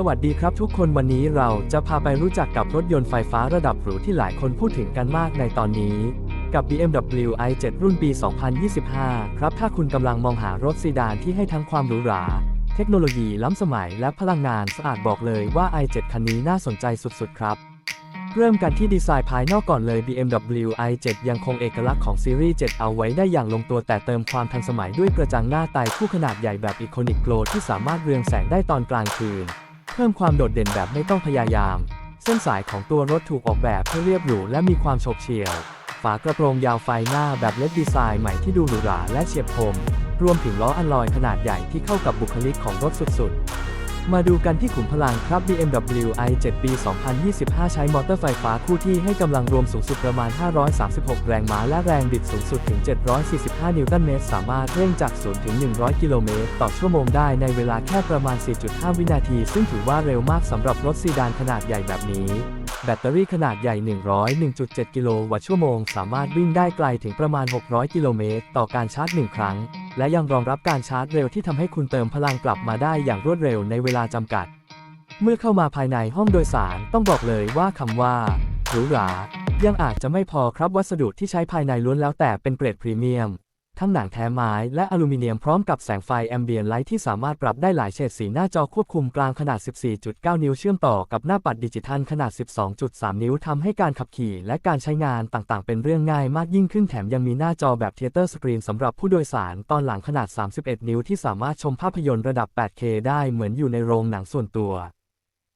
สวัสดีครับทุกคนวันนี้เราจะพาไปรู้จักกับรถยนต์ไฟฟ้าระดับหรูที่หลายคนพูดถึงกันมากในตอนนี้ กับ BMW i7 รุ่นปี 2025 ครับถ้าคุณกำลังมองหารถซีดานที่ให้ทั้งความหรูหรา เทคโนโลยีล้ำสมัยและพลังงานสะอาดบอกเลยว่า i7 คันนี้น่าสนใจสุดๆ ครับ เริ่มกันที่ดีไซน์ภายนอกก่อนเลย BMW i7 ยังคงเอกลักษณ์ของซีรีส์ 7 เอาไว้ได้อย่างลงตัวแต่เติมความทันสมัยด้วยกระจังหน้าไตคู่ขนาดใหญ่แบบอีโคนิกโกลที่สามารถเรืองแสงได้ตอนกลางคืน เพิ่มความโดดเด่นแบบไม่ต้องพยายาม เส้นสายของตัวรถถูกออกแบบให้เรียบหรูและมีความโฉบเฉี่ยว ฝากระโปรงยาวไฟหน้าแบบเลดดีไซน์ใหม่ที่ดูหรูหราและเฉียบคม รวมถึงล้ออัลลอยขนาดใหญ่ที่เข้ากับบุคลิกของรถสุดๆ มาดูกันที่ขุมพลังครับ BMW i7 ปี 2025 ใช้มอเตอร์ไฟฟ้าคู่ที่ให้กำลังรวมสูงสุดประมาณ 536 แรงม้าและแรงบิดสูงสุดถึง 745 นิวตันเมตร สามารถเร่งจาก 0 ถึง 100 กิโลเมตร ต่อชั่วโมงได้ในเวลาแค่ประมาณ 4.5 วินาที ซึ่งถือว่าเร็วมากสำหรับรถซีดานขนาดใหญ่แบบนี้ แบตเตอรี่ขนาดใหญ่ 101.7 กิโลวัตต์ชั่วโมง สามารถวิ่งได้ไกลถึงประมาณ 600 กิโลเมตร ต่อการชาร์จ 1 ครั้ง และยังรองรับการชาร์จเร็วที่ทำให้คุณเติมพลังกลับมาได้อย่างรวดเร็วในเวลาจำกัด เมื่อเข้ามาภายในห้องโดยสารต้องบอกเลยว่าคำว่าหรูหรายังอาจจะไม่พอครับวัสดุที่ใช้ภายในล้วนแล้วแต่เป็นเกรดพรีเมียม ทั้งหนังแท้ไม้และอลูมิเนียมพร้อมกับแสงไฟแอมเบียนไลท์ที่สามารถปรับได้หลายเฉดสีหน้าจอควบคุมกลางขนาด 14.9 นิ้วเชื่อมต่อกับหน้าปัดดิจิทัลขนาด 12.3 นิ้วทำให้การขับขี่และการใช้งานต่างๆ เป็นเรื่องง่ายมากยิ่งขึ้นแถมยังมีหน้าจอแบบเทเตอร์สกรีนสำหรับผู้โดยสารตอนหลังขนาด 31 นิ้วที่สามารถชมภาพยนตร์ระดับ 8K ได้เหมือนอยู่ในโรงหนังส่วนตัว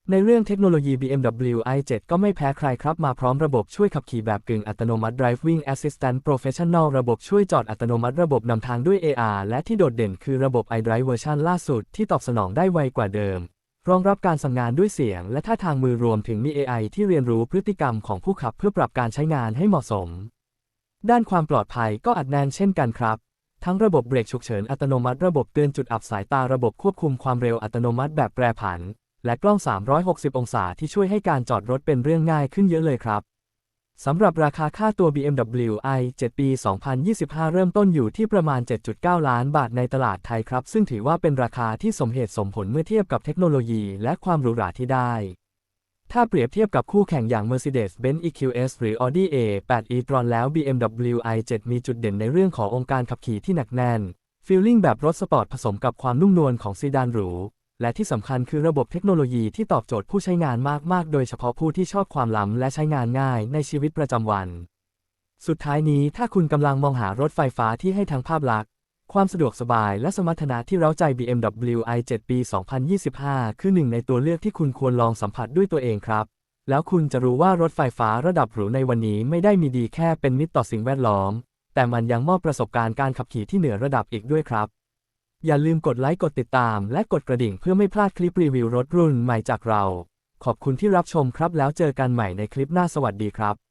ในเรื่องเทคโนโลยี BMW i7 ก็ไม่แพ้ใครครับ มาพร้อมระบบช่วยขับขี่แบบกึ่งอัตโนมัติ Driving Assistant Professional ระบบช่วยจอดอัตโนมัติระบบนำทางด้วย AR และที่โดดเด่นคือระบบ iDrive เวอร์ชันล่าสุดที่ตอบสนองได้ไวกว่าเดิม รองรับการสั่งงานด้วยเสียง และท่าทางมือรวมถึงมี AI ที่เรียนรู้พฤติกรรมของผู้ขับเพื่อปรับการใช้งานให้เหมาะสม ด้านความปลอดภัยก็อัดแน่นเช่นกันครับทั้งระบบเบรกฉุกเฉินอัตโนมัติระบบเตือนจุดอับสายตาระบบควบคุมความเร็วอัตโนมัติแบบแปรผัน และกล้อง 360 องศาที่ช่วยให้การจอดรถเป็นเรื่องง่ายขึ้นเยอะเลยครับ สำหรับราคาค่าตัว BMW i7 ปี 2025 เริ่มต้นอยู่ที่ประมาณ 7.9 ล้านบาทในตลาดไทยครับ ซึ่งถือว่าเป็นราคาที่สมเหตุสมผลเมื่อเทียบกับเทคโนโลยีและความหรูหราที่ได้ถ้าเปรียบเทียบกับคู่แข่งอย่าง Mercedes-Benz EQS หรือ Audi A8 e-tron แล้ว BMW i7 มีจุดเด่นในเรื่องขององค์การขับขี่ที่หนักแน่นฟีลลิ่งแบบรถสปอร์ตผสมกับความนุ่มนวลของซีดานหรู และที่สำคัญคือระบบเทคโนโลยีที่ตอบโจทย์ผู้ใช้งานมาก ๆ โดยเฉพาะผู้ที่ชอบความล้ำและใช้งานง่ายในชีวิตประจำวัน สุดท้ายนี้ถ้าคุณกำลังมองหารถไฟฟ้าที่ให้ทั้งภาพลักษณ์ ความสะดวกสบายและสมรรถนะที่เร้าใจ BMW i7 ปี 2025 คือหนึ่งในตัวเลือกที่คุณควรลองสัมผัสด้วยตัวเองครับ แล้วคุณจะรู้ว่ารถไฟฟ้าระดับหรูในวันนี้ไม่ได้มีดีแค่เป็นมิตรต่อสิ่งแวดล้อม แต่มันยังมอบประสบการณ์การขับขี่ที่เหนือระดับอีกด้วยครับ อย่าลืมกดไลค์กดติดตาม และกดกระดิ่งเพื่อไม่พลาดคลิปรีวิวรถรุ่นใหม่จากเรา ขอบคุณที่รับชมครับแล้วเจอกันใหม่ในคลิปหน้าสวัสดีครับ